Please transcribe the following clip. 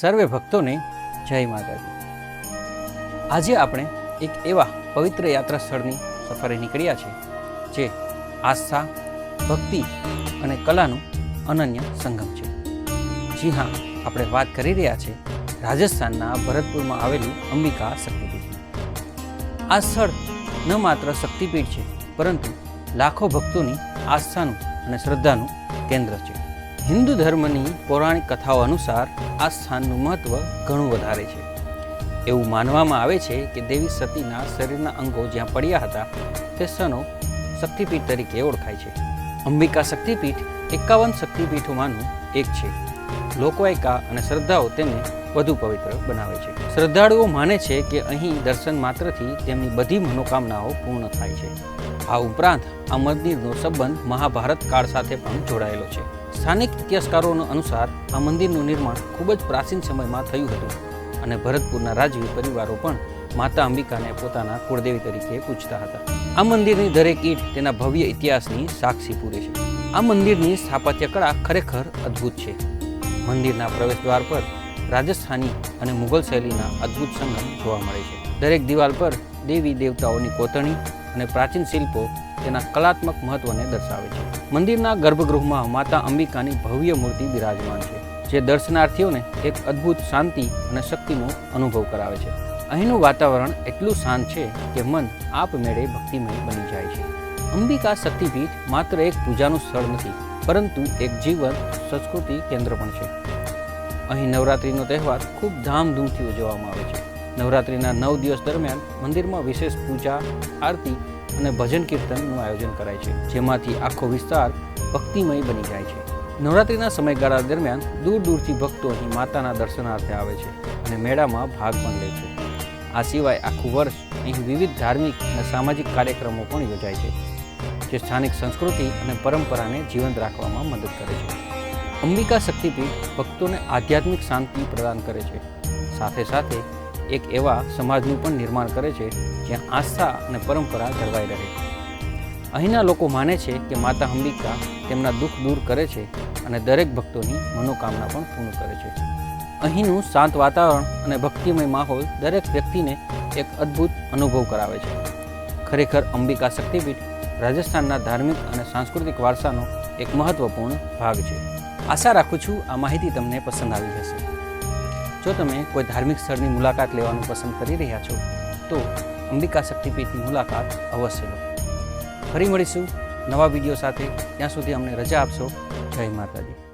સર્વે ભક્તોને જય માતાજી. આજે આપણે એક એવા પવિત્ર યાત્રા સ્થળની સફરે નીકળ્યા છે, જે આસ્થા, ભક્તિ અને કલાનું અનન્ય સંગમ છે. જી હા, આપણે વાત કરી રહ્યા છે રાજસ્થાનના ભરતપુરમાં આવેલું અંબિકા શક્તિપીઠ આ સ્થળ ન માત્ર શક્તિપીઠ છે, પરંતુ લાખો ભક્તોની આસ્થાનું અને શ્રદ્ધાનું કેન્દ્ર છે. હિન્દુ ધર્મની પૌરાણિક કથાઓ અનુસાર આ સ્થાનનું મહત્વ ઘણું વધારે છે. એવું માનવામાં આવે છે કે દેવી સતીના શરીરના અંગો જ્યાં પડ્યા હતા, તે સનો શક્તિપીઠ તરીકે ઓળખાય છે. અંબિકા શક્તિપીઠ એકાવન શક્તિપીઠોમાંનું એક છે. લોકવાયકા અને શ્રદ્ધાઓ તેને વધુ પવિત્ર બનાવે છે. શ્રદ્ધાળુઓ માને છે કે અહીં દર્શન માત્રથી તેમની બધી મનોકામનાઓ પૂર્ણ થાય છે. આ ઉપરાંત આ મંદિરનો સંબંધ મહાભારત કાળ સાથે પણ જોડાયેલો છે. સ્થાનિક ઇતિહાસકારોનો અનુસાર આ મંદિરનું નિર્માણ ખૂબ જ પ્રાચીન સમયમાં થયું હતું અને ભરતપુરના રાજવી પરિવારો પણ માતા અંબિકાને પોતાના કુળદેવી તરીકે પૂજતા હતા. આ મંદિરની દરેક ઈંટ તેના ભવ્ય ઇતિહાસની સાક્ષી પૂરે છે. આ મંદિરની સ્થાપત્ય કળા ખરેખર અદ્ભુત છે. મંદિરના પ્રવેશદ્વાર પર રાજસ્થાની અને મુઘલ શૈલીના અદ્ભુત સંગમ જોવા મળે છે. દરેક દિવાલ પર દેવી દેવતાઓની કોતરણી અને પ્રાચીન શિલ્પો તેના કલાત્મક મહત્વને દર્શાવે છે. મંદિરના ગર્ભગૃહમાં માતા અંબિકાની ભવ્ય મૂર્તિ બિરાજમાન છે, જે દર્શનાર્થીઓને એક અદ્ભુત શાંતિ અને શક્તિનો અનુભવ કરાવે છે. અહીંનું વાતાવરણ એટલું શાંત છે કે મન આપમેળે ભક્તિમય બની જાય છે. અંબિકા શક્તિપીઠ માત્ર એક પૂજાનું સ્થળ નથી, પરંતુ એક જીવન સંસ્કૃતિ કેન્દ્ર પણ છે. અહીં નવરાત્રિનો તહેવાર ખૂબ ધામધૂમથી ઉજવવામાં આવે છે. નવરાત્રિના નવ દિવસ દરમિયાન મંદિરમાં વિશેષ પૂજા, આરતી અને ભજન કીર્તનનું આયોજન કરાય છે, જેમાંથી આખો વિસ્તાર ભક્તિમય બની જાય છે. નવરાત્રિના સમયગાળા દરમિયાન દૂર દૂરથી ભક્તો અહીં માતાના દર્શનાર્થે આવે છે અને મેળામાં ભાગ પણ લે છે. આ સિવાય આખું વર્ષ અહીં વિવિધ ધાર્મિક અને સામાજિક કાર્યક્રમો પણ યોજાય છે, જે સ્થાનિક સંસ્કૃતિ અને પરંપરાને જીવંત રાખવામાં મદદ કરે છે. અંબિકા શક્તિપીઠ ભક્તોને આધ્યાત્મિક શાંતિ પ્રદાન કરે છે. સાથે સાથે એક એવા સમાજનું પણ નિર્માણ કરે છે જ્યાં આસ્થા અને પરંપરા જળવાઈ રહે. અહીંના લોકો માને છે કે માતા અંબિકા તેમના દુઃખ દૂર કરે છે અને દરેક ભક્તોની મનોકામના પણ પૂર્ણ કરે છે. અહીંનું શાંત વાતાવરણ અને ભક્તિમય માહોલ દરેક વ્યક્તિને એક અદ્ભુત અનુભવ કરાવે છે. ખરેખર અંબિકા શક્તિપીઠ રાજસ્થાનના ધાર્મિક અને સાંસ્કૃતિક વારસાનો એક મહત્વપૂર્ણ ભાગ છે. આશા રાખું છું આ માહિતી તમને પસંદ આવી હશે. જો તમે કોઈ ધાર્મિક સ્થળની મુલાકાત લેવાનું પસંદ કરી રહ્યા છો, તો અંબિકા શક્તિપીઠની મુલાકાત અવશ્ય લો. ફરી મળીશું નવા વીડિયો સાથે. ત્યાં સુધી અમને રજા આપશો. જય માતાજી.